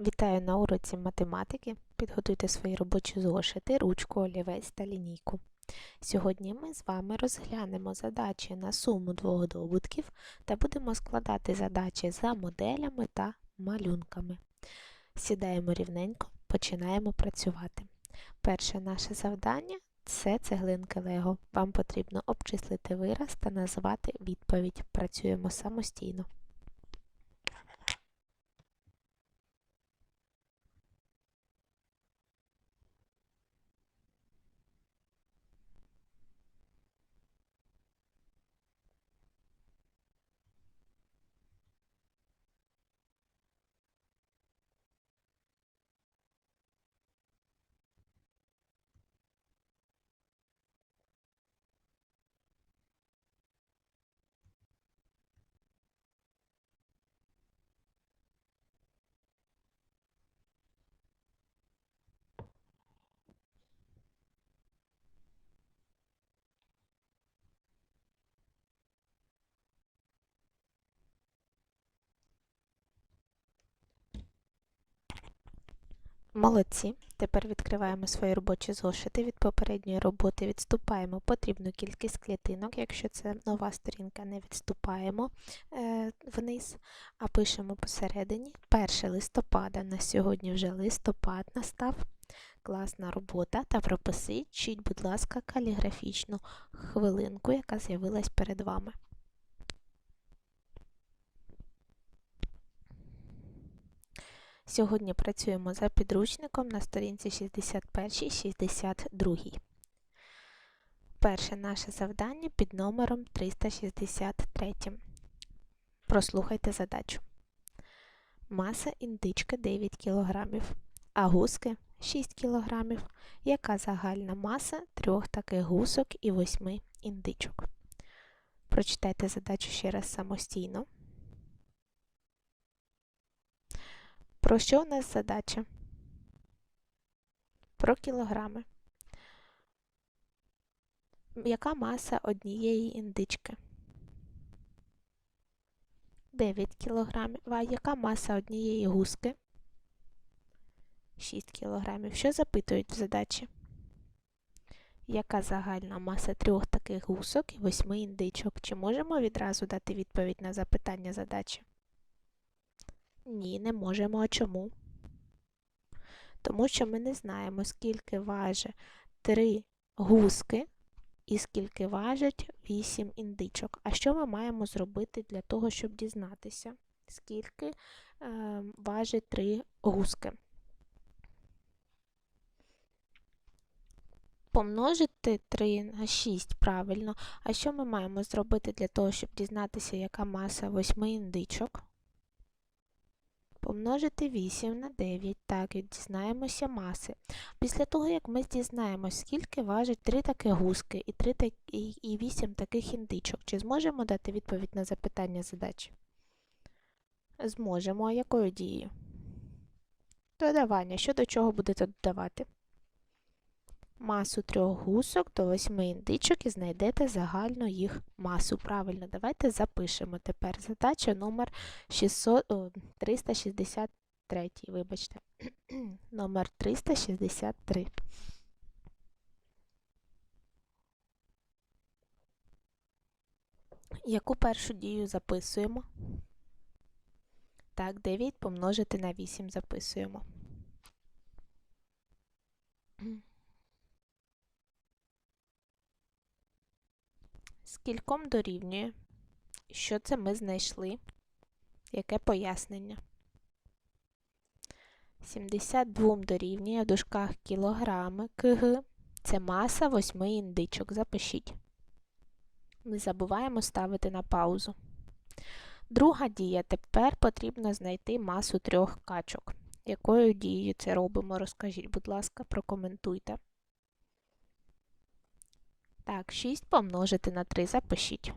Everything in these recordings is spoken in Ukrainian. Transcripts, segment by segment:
Вітаю на уроці математики. Підготуйте свої робочі зошити, ручку, олівець та лінійку. Сьогодні ми з вами розглянемо задачі на суму двох добутків та будемо складати задачі за моделями та малюнками. Сідаємо рівненько, починаємо працювати. Перше наше завдання це цеглинки Лего. Вам потрібно обчислити вираз та назвати відповідь. Працюємо самостійно. Молодці. Тепер відкриваємо свої робочі зошити. Від попередньої роботи відступаємо потрібну кількість клітинок. Якщо це нова сторінка, не відступаємо е, вниз, а пишемо посередині. 1 листопада. На сьогодні вже листопад настав. Класна робота. Та пропишіть, будь ласка, каліграфічну хвилинку, яка з'явилась перед вами. Сьогодні працюємо за підручником на сторінці 61-62. Перше наше завдання під номером 363. Прослухайте задачу. Маса індички 9 кг, а гуски 6 кг. Яка загальна маса трьох таких гусок і 8 індичок? Прочитайте задачу ще раз самостійно. Про що у нас задача? Про кілограми. Яка маса однієї індички? 9 кілограмів. А яка маса однієї гуски? 6 кілограмів. Що запитують в задачі? Яка загальна маса трьох таких гусок і восьми індичок? Чи можемо відразу дати відповідь на запитання задачі? Ні, не можемо. А чому? Тому що ми не знаємо, скільки важить три гуски і скільки важить вісім індичок. А що ми маємо зробити для того, щоб дізнатися, скільки е, важить три гуски? Помножити 3 на 6 правильно. А що ми маємо зробити для того, щоб дізнатися, яка маса восьми індичок? Помножити 8 на 9, так, і дізнаємося маси. Після того, як ми дізнаємося, скільки важить 3 такі гуски і 3 так... і 8 таких індичок, чи зможемо дати відповідь на запитання задачі? Зможемо. А якою дією? Додавання. Що до чого будете додавати? Масу трьох гусок до восьми індичок і знайдете загальну їх масу. Правильно, давайте запишемо тепер задача номер 600, о, 363. Вибачте, номер 363. Яку першу дію записуємо? Так, 9 помножити на 8 записуємо. Скільком дорівнює? Що це ми знайшли? Яке пояснення? 72 дорівнює в дужках кілограми кг. Це маса 8 індичок. Запишіть. Не забуваємо ставити на паузу. Друга дія. Тепер потрібно знайти масу трьох качок. Якою дією це робимо? Розкажіть, будь ласка, прокоментуйте. Так, 6 помножити на 3 запишіть.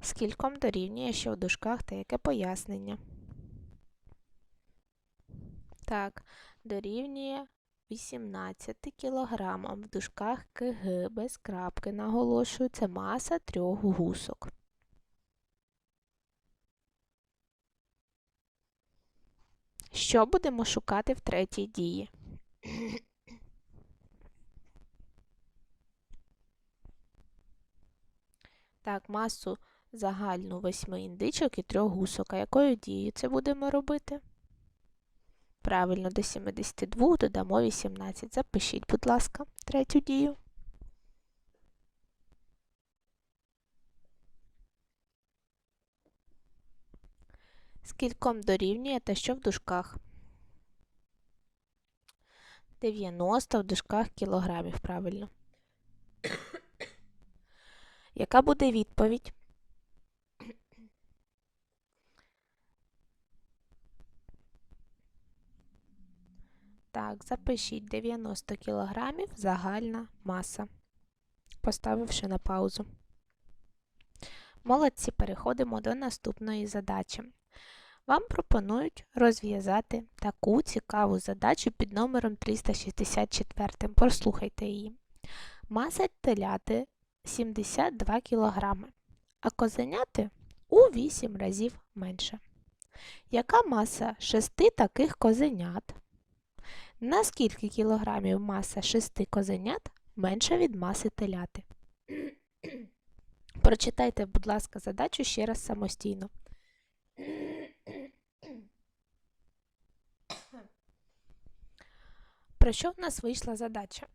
Скільком дорівнює що в дужках та яке пояснення? Так, дорівнює 18 кілограмам. В дужках КГ без крапки наголошую, це маса трьох гусок. Що будемо шукати в третій дії? Так, масу загальну восьми індичок і трьох гусок. А якою дією це будемо робити? Правильно, до 72 додамо 18. Запишіть, будь ласка, третю дію. Скільком дорівнює та що в дужках? 90 в дужках кілограмів, правильно. Яка буде відповідь? Так, запишіть 90 кілограмів загальна маса, поставивши на паузу. Молодці, переходимо до наступної задачі. Вам пропонують розв'язати таку цікаву задачу під номером 364. Прослухайте її. Маса теляти 72 кг, а козеняти у 8 разів менше. Яка маса шести таких козенят? На скільки кілограмів маса шести козенят менша від маси теляти? Прочитайте, будь ласка, задачу ще раз самостійно. Про що в нас вийшла задача?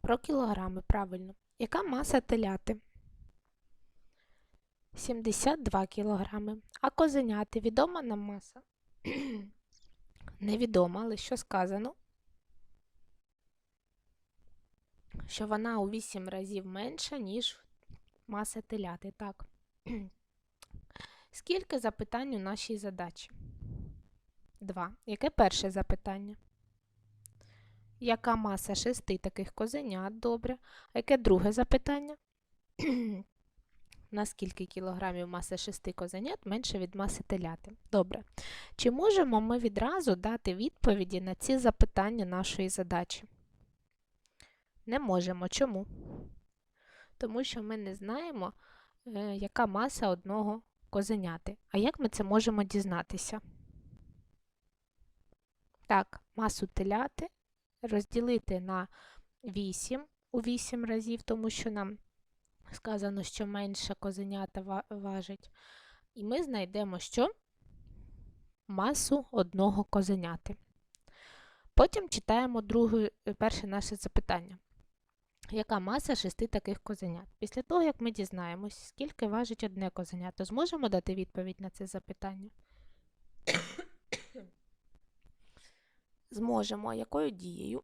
Про кілограми, правильно. Яка маса теляти? 72 кілограми. А козеняти відома нам маса? Невідома, але що сказано? Що вона у 8 разів менша, ніж маса теляти. Так. Скільки запитань у нашій задачі? Два. Яке перше запитання? Яка маса шести таких козенят? Добре. А яке друге запитання? На скільки кілограмів маса шести козенят менше від маси теляти? Добре. Чи можемо ми відразу дати відповіді на ці запитання нашої задачі? Не можемо. Чому? Тому що ми не знаємо, е, яка маса одного козеняти. А як ми це можемо дізнатися? Так, масу теляти розділити на 8 у 8 разів, тому що нам сказано, що менше козенята важить. І ми знайдемо що? Масу одного козеняти. Потім читаємо друге, перше наше запитання. Яка маса шести таких козенят? Після того, як ми дізнаємось, скільки важить одне козеня, то зможемо дати відповідь на це запитання? Зможемо якою дією?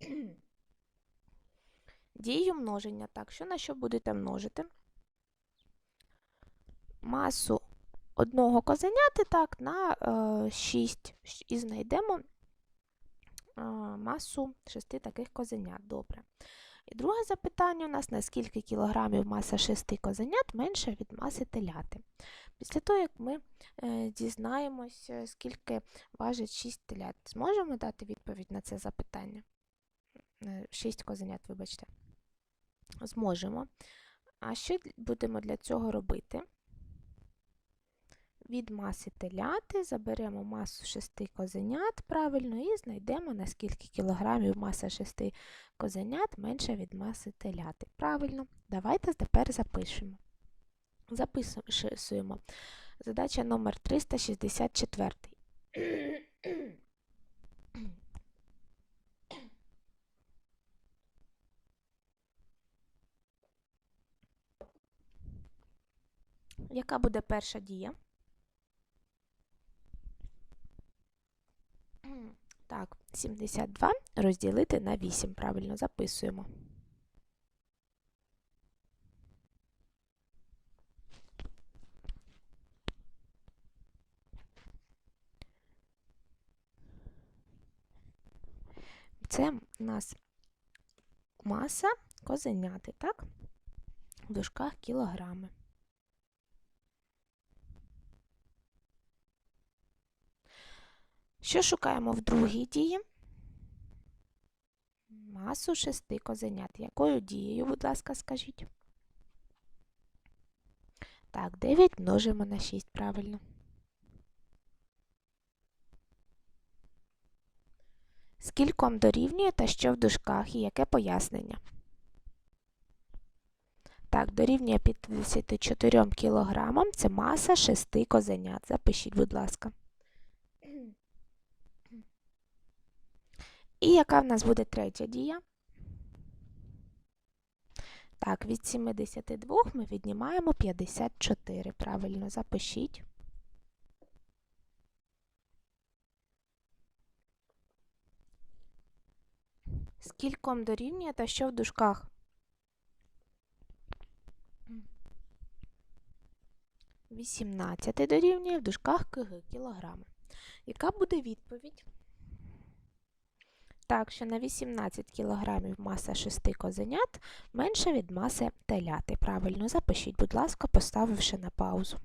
Дією множення. Так, що на що будете множити? Масу одного козеняти так, на е, 6 і знайдемо е, масу 6 таких козенят. Добре. І друге запитання у нас: на скільки кілограмів маса шести козенят менша від маси теляти? Після того, як ми е, дізнаємося, скільки важить 6 телят, зможемо дати відповідь на це запитання? 6 е, козенят, вибачте. Зможемо. А що будемо для цього робити? Від маси теляти заберемо масу 6 козенят правильно, і знайдемо, наскільки кілограмів маса 6 козенят менша від маси теляти. Правильно, давайте тепер запишемо. Записуємо. Задача номер 364. Яка буде перша дія? Так, 72 розділити на 8. Правильно записуємо. Це у нас маса козеняти, так? В дужках кілограми. Що шукаємо в другій дії? Масу шести козенят. Якою дією, будь ласка, скажіть? Так, 9 множимо на 6 правильно. Скільком дорівнює та що в дужках і яке пояснення? Так, дорівнює 54 кг. Це маса 6 козенят. Запишіть, будь ласка. І яка в нас буде третя дія? Так, від 72 ми віднімаємо 54. Правильно запишіть. Скільком дорівнює та що в дужках? Вісімнадцяти дорівнює в дужках кг кілограми. Яка буде відповідь? Так, що на 18 кілограмів маса 6 козенят менша від маси теляти. Правильно запишіть, будь ласка, поставивши на паузу.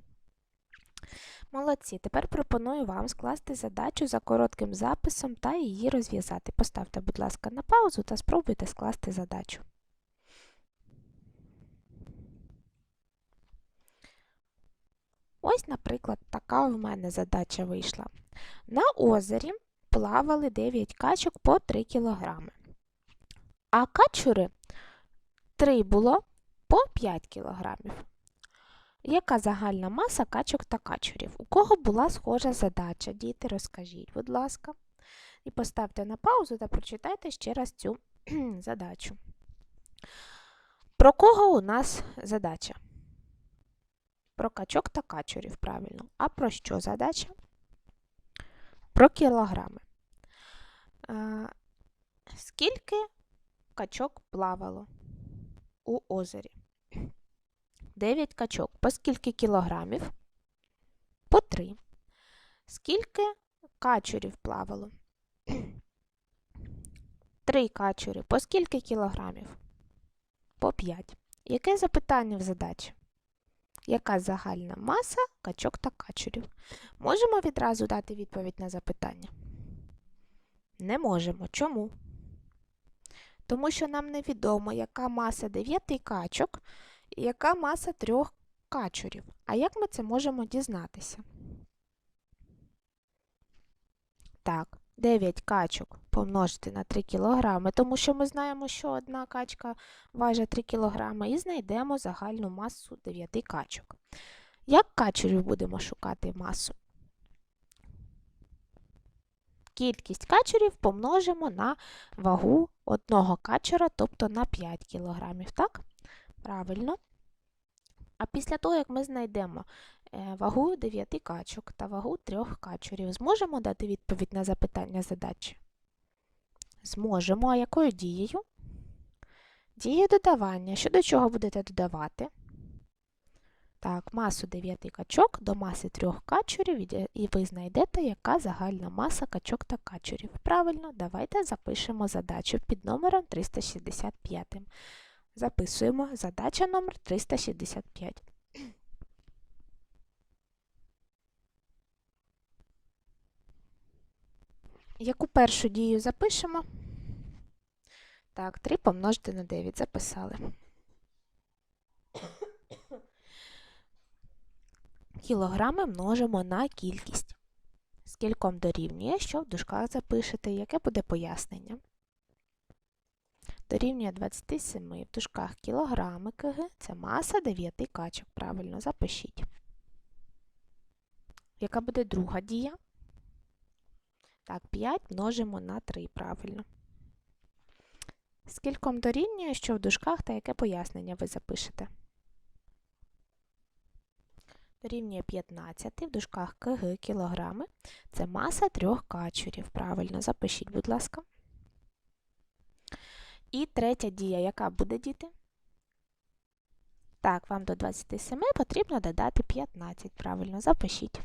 Молодці, тепер пропоную вам скласти задачу за коротким записом та її розв'язати. Поставте, будь ласка, на паузу та спробуйте скласти задачу. Ось, наприклад, така в мене задача вийшла. На озері плавали 9 качок по 3 кілограми. А качури 3 було по 5 кілограмів. Яка загальна маса качок та качурів? У кого була схожа задача? Діти, розкажіть, будь ласка. І поставте на паузу та прочитайте ще раз цю задачу. Про кого у нас задача? Про качок та качурів, правильно. А про що задача? Про кілограми. Скільки качок плавало у озері? 9 качок. По скільки кілограмів? По 3. Скільки качурів плавало? 3 качури. По скільки кілограмів? По 5. Яке запитання в задачі? Яка загальна маса качок та качурів? Можемо відразу дати відповідь на запитання? Не можемо. Чому? Тому що нам невідомо, яка маса 9 качок і яка маса 3 качурів. А як ми це можемо дізнатися? Так, 9 качок помножити на 3 кг, тому що ми знаємо, що одна качка важить 3 кг, і знайдемо загальну масу 9 качок. Як качурів будемо шукати масу? Кількість качурів помножимо на вагу одного качура, тобто на 5 кг, так? Правильно. А після того, як ми знайдемо вагу 9 качок та вагу 3 качурів, зможемо дати відповідь на запитання задачі? Зможемо. А якою дією? Діє додавання. Що до чого будете додавати? Так, масу 9 качок до маси 3 качурів, і ви знайдете, яка загальна маса качок та качурів. Правильно, давайте запишемо задачу під номером 365. Записуємо задача номер 365. Яку першу дію запишемо? Так, 3 помножити на 9 записали. Кілограми множимо на кількість. Скільком дорівнює, що в дужках запишете, яке буде пояснення? Дорівнює 27 в дужках кілограми кг, це маса 9 качок. Правильно, запишіть. Яка буде друга дія? Так, 5 множимо на 3, правильно. Скільком дорівнює, що в дужках та яке пояснення ви запишете? Дорівнює 15 в дужках кг кілограми. Це маса трьох качурів. Правильно, запишіть, будь ласка. І третя дія, яка буде діти? Так, вам до 27 потрібно додати 15. Правильно, запишіть.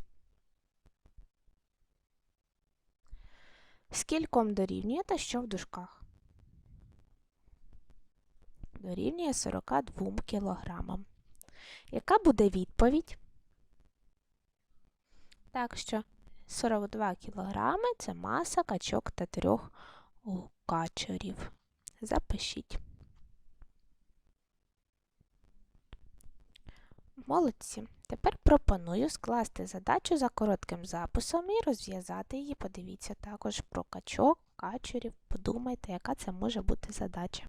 Скільком дорівнює та що в дужках? Дорівнює 42 кілограмам. Яка буде відповідь? Так що 42 кілограми – це маса качок та трьох качурів. Запишіть. Молодці. Тепер пропоную скласти задачу за коротким записом і розв'язати її. Подивіться також про качок качурів. Подумайте, яка це може бути задача.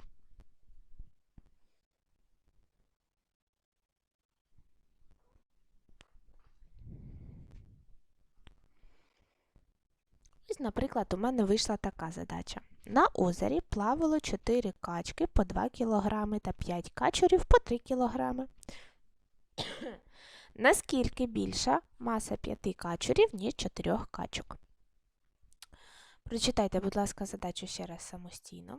Ось, наприклад, у мене вийшла така задача. На озері плавало 4 качки по 2 кг та 5 качурів по 3 кг. Наскільки більша маса 5 качурів, ніж 4 качок? Прочитайте, будь ласка, задачу ще раз самостійно.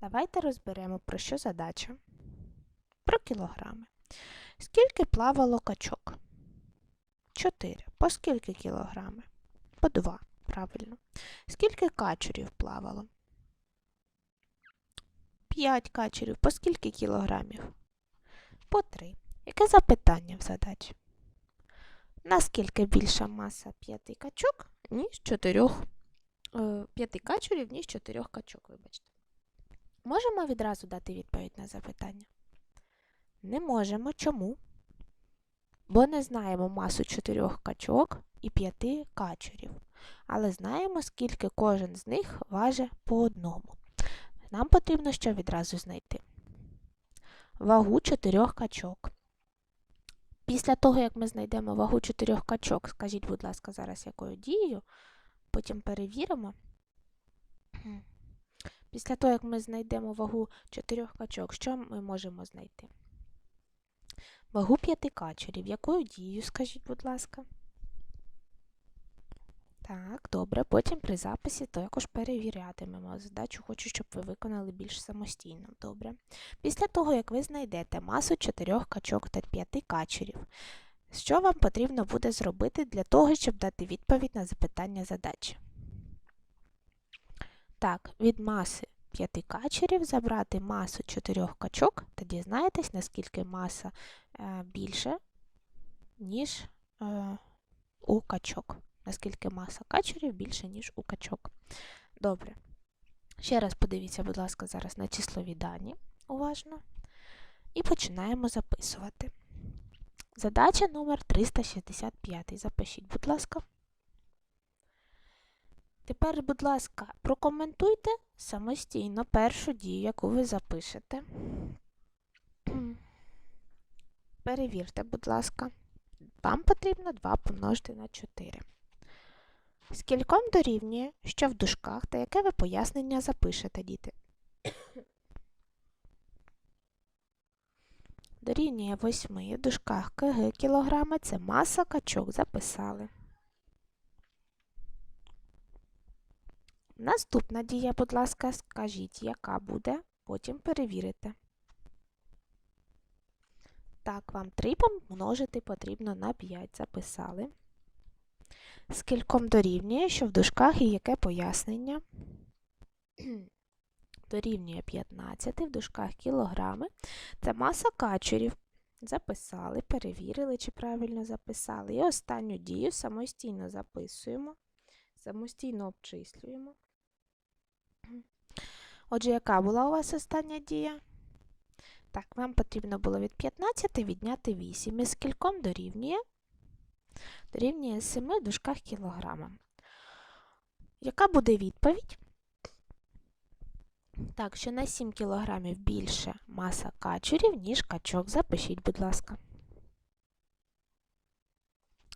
Давайте розберемо, про що задача. Про кілограми. Скільки плавало качок? 4. По скільки кілограми? По 2. Правильно. Скільки качурів плавало? 5 качурів. По скільки кілограмів? По 3. Яке запитання в задачі? Наскільки більша маса 5 качок, ніж 4 5 качурів, ніж 4 качок, вибачте. Можемо відразу дати відповідь на запитання? Не можемо. Чому? Бо не знаємо масу 4 качок і 5 качурів. Але знаємо, скільки кожен з них важить по одному. Нам потрібно що відразу знайти? Вагу 4 качок. Після того, як ми знайдемо вагу чотирьох качок, скажіть, будь ласка, зараз якою дією, потім перевіримо. Після того, як ми знайдемо вагу чотирьох качок, що ми можемо знайти? Вагу п'яти качерів, Якою дією, скажіть, будь ласка? Так, добре. Потім при записі також перевірятимемо. Задачу хочу, щоб ви виконали більш самостійно. Добре. Після того, як ви знайдете масу 4 качок та 5 качурів, що вам потрібно буде зробити для того, щоб дати відповідь на запитання задачі? Так, від маси 5 качурів забрати масу 4 качок та дізнаєтесь, наскільки маса е, більше, ніж е, у качок наскільки маса качурів більше, ніж у качок. Добре. Ще раз подивіться, будь ласка, зараз на числові дані уважно. І починаємо записувати. Задача номер 365. Запишіть, будь ласка. Тепер, будь ласка, прокоментуйте самостійно першу дію, яку ви запишете. Перевірте, будь ласка. Вам потрібно 2 помножити на 4. Скільком дорівнює, що в дужках та яке ви пояснення запишете, діти? Дорівнює 8 в дужках кг кілограми це маса качок записали. Наступна дія, будь ласка, скажіть, яка буде, потім перевірите. Так, вам 3 помножити потрібно на 5 записали. Скільком дорівнює, що в дужках і яке пояснення? дорівнює 15 в дужках кілограми. Це маса качурів. Записали, перевірили, чи правильно записали. І останню дію самостійно записуємо, самостійно обчислюємо. Отже, яка була у вас остання дія? Так, вам потрібно було від 15 відняти 8. І скільком дорівнює? Дорівнює 7 в дужках кілограма. Яка буде відповідь? Так, що на 7 кілограмів більше маса качурів, ніж качок. Запишіть, будь ласка.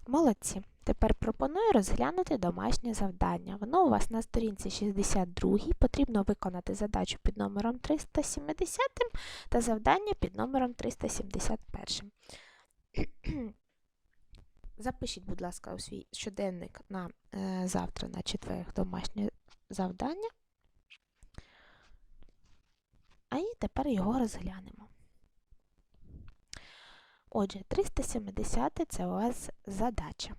Молодці. Тепер пропоную розглянути домашнє завдання. Воно у вас на сторінці 62 потрібно виконати задачу під номером 370 та завдання під номером 371. Запишіть, будь ласка, у свій щоденник на е, завтра на четвер домашнє завдання. А і тепер його розглянемо. Отже, 370 це у вас задача.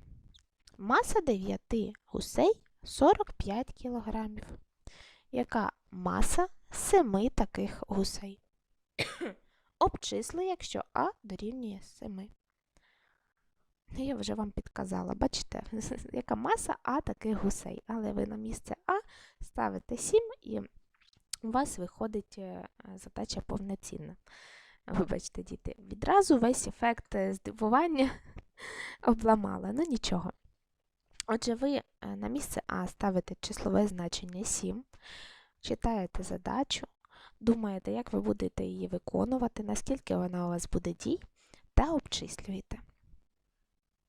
Маса 9 гусей 45 кг. Яка маса 7 таких гусей? Обчисли, якщо А дорівнює 7. Я вже вам підказала, бачите, яка маса А таких гусей. Але ви на місце А ставите 7 і у вас виходить е, задача повноцінна. Вибачте, діти, відразу весь ефект здивування обламала, ну нічого. Отже, ви е, на місце А ставите числове значення 7, читаєте задачу, думаєте, як ви будете її виконувати, наскільки вона у вас буде дій, та обчислюєте.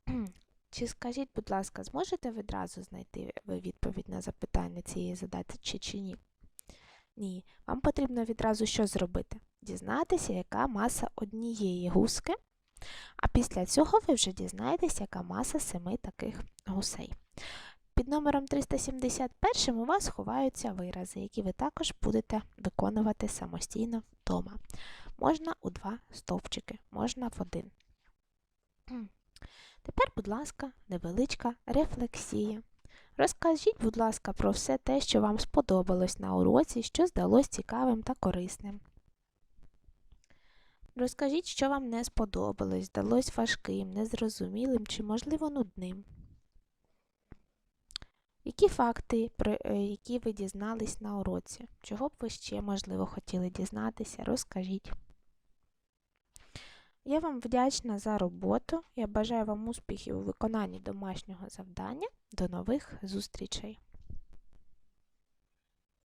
Чи скажіть, будь ласка, зможете відразу знайти відповідь на запитання цієї задачі чи ні? Ні. Вам потрібно відразу що зробити? Дізнатися, яка маса однієї гуски, а після цього ви вже дізнаєтесь, яка маса семи таких гусей. Під номером 371 у вас ховаються вирази, які ви також будете виконувати самостійно вдома. Можна у два стовпчики, можна в один. Тепер, будь ласка, невеличка рефлексія. Розкажіть, будь ласка, про все те, що вам сподобалось на уроці, що здалось цікавим та корисним. Розкажіть, що вам не сподобалось, здалось важким, незрозумілим чи, можливо, нудним. Які факти, про е, які ви дізнались на уроці? Чого б ви ще, можливо, хотіли дізнатися, розкажіть. Я вам вдячна за роботу. Я бажаю вам успіхів у виконанні домашнього завдання. До нових зустрічей!